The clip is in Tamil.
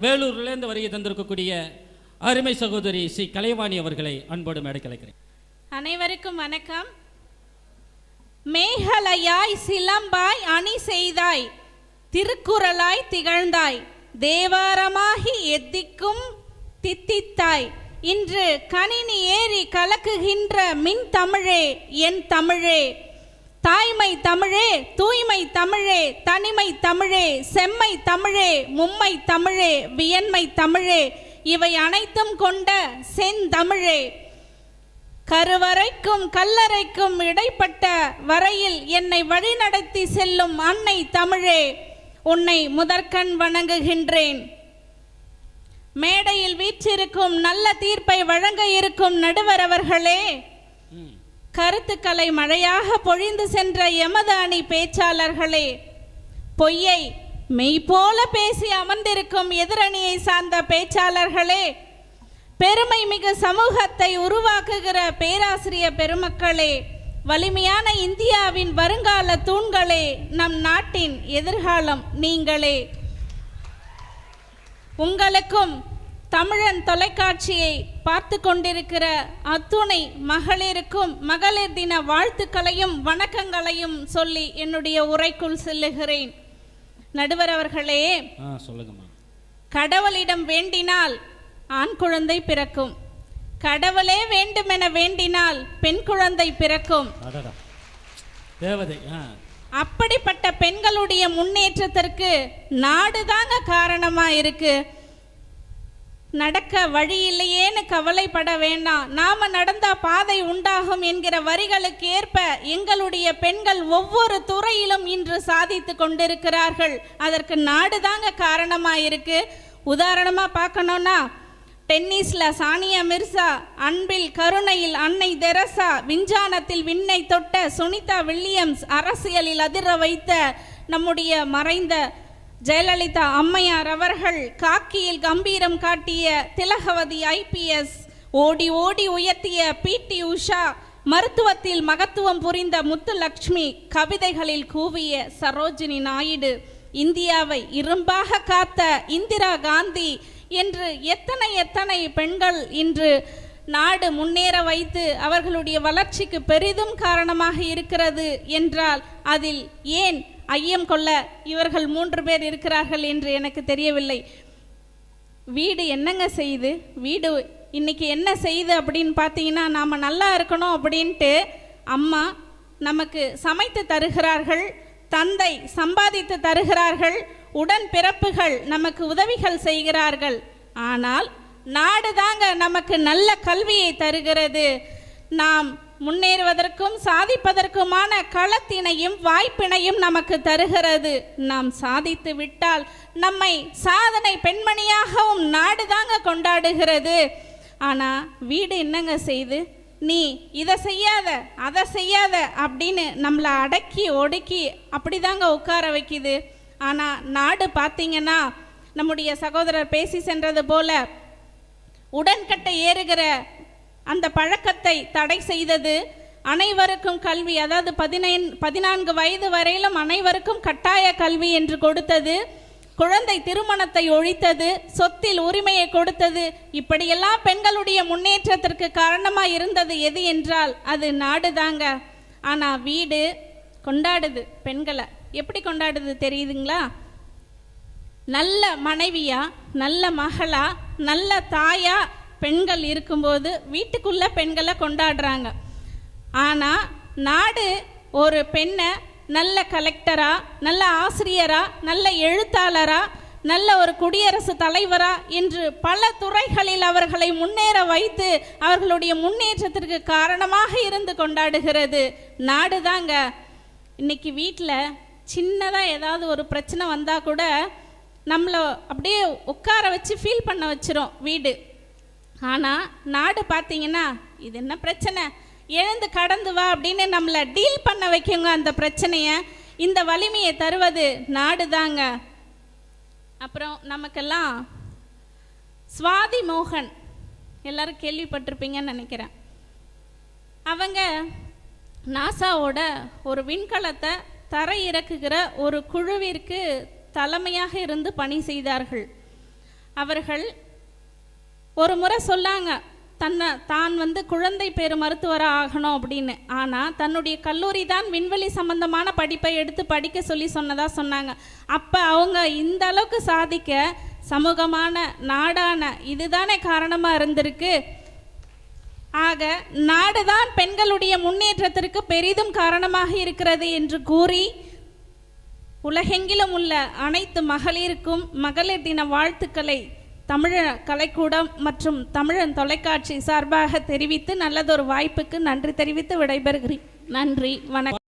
வேலூர்லேருந்து வருகை தந்திருக்கக்கூடிய அருமை சகோதரி ஸ்ரீ கலைவாணி அவர்களை அன்போடு மேடை அனைவருக்கும் வணக்கம். மேகலையாய் சிலம்பாய் அணி செய்தாய் திருக்குறளாய் திகழ்ந்தாய் தேவாரமாகி எத்திக்கும் தித்தித்தாய். இன்று கணினி ஏறி கலக்குகின்ற மின் தமிழே என் தமிழே. தாய்மை தமிழே தூய்மை தமிழே தனிமை தமிழே செம்மை தமிழே மும்மை தமிழே வியன்மை தமிழே இவை அனைத்தும் கொண்ட செந்தமிழே கருவறைக்கும் கல்லறைக்கும் இடைப்பட்ட வரையில் என்னை வழிநடத்தி செல்லும் அன்னை தமிழே உன்னை முதற்கண் வணங்குகின்றேன். மேடையில் வீற்றிருக்கும் நல்ல தீர்ப்பை வழங்க இருக்கும் நடுவர் அவர்களே கருத்துக்களை மழையாக பொழிந்து சென்ற எமது அணி பேச்சாளர்களே பொய்யை மெய்போல பேசி அமர்ந்திருக்கும் எதிரணியை சார்ந்த பேச்சாளர்களே பெருமை மிகு சமூகத்தை உருவாக்குகிற பேராசிரியர் பெருமக்களே வலிமையான இந்தியாவின் வருங்கால தூண்களே நம் நாட்டின் எதிர்காலம் நீங்களே. உங்களுக்கும் தமிழன் தொலைக்காட்சியை பார்த்து கொண்டிருக்கிற அத்துணை மகளிருக்கும் மகளிர் தின வாழ்த்துக்களையும் வணக்கங்களையும் சொல்லி என்னுடைய உரைக்குள் செல்லுகிறேன். நடுவர் அவர்களே சொல்லுங்கம்மா. கடவுளிடம் வேண்டினால் ஆண் குழந்தை பிறக்கும். கடவுளே வேண்டுமென வேண்டினால் பெண் குழந்தை பிறக்கும். தேவதை அப்படிப்பட்ட பெண்களுடைய முன்னேற்றத்திற்கு நாடுதாங்க காரணமா இருக்கு நடக்க வழி இல்லையேன்னு கவலைப்பட வேண்டாம். நாம நடந்தா பாதை உண்டாகும் என்கிற வரிகளுக்கு ஏற்ப எங்களுடைய பெண்கள் ஒவ்வொரு துறையிலும் இன்று சாதித்து கொண்டிருக்கிறார்கள். அதற்கு நாடுதாங்க காரணமா இருக்கு உதாரணமா பார்க்கணும்னா டென்னிஸ்ல சானியா மிர்சா அன்பில் கருணையில் அன்னை தெரசா விஞ்ஞானத்தில் விண்ணை தொட்ட சுனிதா வில்லியம்ஸ் அரசியலில் அதிர வைத்த நம்முடைய மறைந்த ஜெயலலிதா அம்மையார் அவர்கள் காக்கியில் கம்பீரம் காட்டிய திலகவதி ஐபிஎஸ் ஓடி ஓடி உயர்த்திய பிடி உஷா மருத்துவத்தில் மகத்துவம் புரிந்த முத்துலக்ஷ்மி கவிதைகளில் கூவிய சரோஜினி நாயுடு இந்தியாவை இரும்பாக காத்த இந்திரா காந்தி என்று எத்தனை எத்தனை பெண்கள் இன்று நாடு முன்னேற வைத்து அவர்களுடைய வளர்ச்சிக்கு பெரிதும் காரணமாக இருக்கிறது என்றால் அதில் ஏன் ஐயம் கொள்ள இவர்கள் மூன்று பேர் இருக்கிறார்கள் என்று எனக்கு தெரியவில்லை. வீடு என்னங்க செய்து வீடு இன்னைக்கு என்ன செய்யுது அப்படின்னு பார்த்தீங்கன்னா நாம் நல்லா இருக்கணும் அப்படின்ட்டு அம்மா நமக்கு சமைத்து தருகிறார்கள் தந்தை சம்பாதித்து தருகிறார்கள் உடன் பிறப்புகள் நமக்கு உதவிகள் செய்கிறார்கள். ஆனால் நாடு தாங்க நமக்கு நல்ல கல்வியை தருகிறது. நாம் முன்னேறுவதற்கும் சாதிப்பதற்குமான களத்தினையும் வாய்ப்பினையும் நமக்கு தருகிறது. நாம் சாதித்து விட்டால் நம்மை சாதனை பெண்மணியாகவும் நாடு தாங்க கொண்டாடுகிறது. ஆனா வீடு என்னங்க செய்து? நீ இதை செய்யாத அதை செய்யாத அப்படின்னு நம்மளை அடக்கி ஒடுக்கி அப்படிதாங்க உட்கார வைக்குது. ஆனா நாடு பார்த்தீங்கன்னா நம்முடைய சகோதரர் பேசி சென்றது போல உடன்கட்டை ஏறுகிற அந்த பழக்கத்தை தடை செய்தது அனைவருக்கும் கல்வி அதாவது பதினைன் பதினான்கு வயது வரையிலும் அனைவருக்கும் கட்டாய கல்வி என்று கொடுத்தது. குழந்தை திருமணத்தை ஒழித்தது சொத்தில் உரிமையை கொடுத்தது. இப்படியெல்லாம் பெண்களுடைய முன்னேற்றத்திற்கு காரணமாக இருந்தது எது என்றால் அது நாடுதாங்க. ஆனால் வீடு கொண்டாடுது பெண்களை. எப்படி கொண்டாடுது தெரியுதுங்களா? நல்ல மனைவியா நல்ல மகளா நல்ல தாயா பெண்கள் இருக்கும்போது வீட்டுக்குள்ளே பெண்களை கொண்டாடுறாங்க. ஆனால் நாடு ஒரு பெண்ணை நல்ல கலெக்டராக நல்ல ஆசிரியராக நல்ல எழுத்தாளராக நல்ல ஒரு குடியரசு தலைவரா என்று பல துறைகளில் அவர்களை முன்னேற வைத்து அவர்களுடைய முன்னேற்றத்திற்கு காரணமாக இருந்து கொண்டாடுகிறது. நாடுதாங்க இன்னைக்கு வீட்டில் சின்னதாக ஏதாவது ஒரு பிரச்சனை வந்தால் கூட நம்மளை அப்படியே உட்கார வச்சு ஃபீல் பண்ண வச்சிரும் வீடு. ஆனால் நாடு பார்த்தீங்கன்னா இது என்ன பிரச்சனை? எழுந்து கடந்து வா அப்படின்னு நம்மளை டீல் பண்ண வைக்குங்க அந்த பிரச்சனையை. இந்த வலிமையை தருவது நாடு தாங்க அப்புறம் நமக்கெல்லாம் சுவாதி மோகன். எல்லாரும் கேள்விப்பட்டிருப்பீங்கன்னு நினைக்கிறேன். அவங்க நாசாவோட ஒரு விண்கலத்தை தரை இறக்குகிற ஒரு குழுவிற்கு தலைமையாக இருந்து பணி செய்தார்கள். அவர்கள் ஒரு முறை சொன்னாங்க தன்னை தான் வந்து குழந்தை பேரு மருத்துவராக ஆகணும் அப்படின்னு. ஆனால் தன்னுடைய கல்லூரி தான் விண்வெளி சம்பந்தமான படிப்பை எடுத்து படிக்க சொல்லி சொன்னதாக சொன்னாங்க. அப்போ அவங்க இந்த அளவுக்கு சாதிக்க சமூகமான நாடான இதுதானே காரணமாக இருந்திருக்கு. ஆக நாடுதான் பெண்களுடைய முன்னேற்றத்திற்கு பெரிதும் காரணமாக இருக்கிறது என்று கூறி உலகெங்கிலும் உள்ள அனைத்து மகளிருக்கும் மகளிர் தின வாழ்த்துக்களை தமிழ கலைக்கூடம் மற்றும் தமிழன் தொலைக்காட்சி சார்பாக தெரிவித்து நல்லதொரு வாய்ப்புக்கு நன்றி தெரிவித்து விடைபெறுகிறேன். நன்றி வணக்கம்.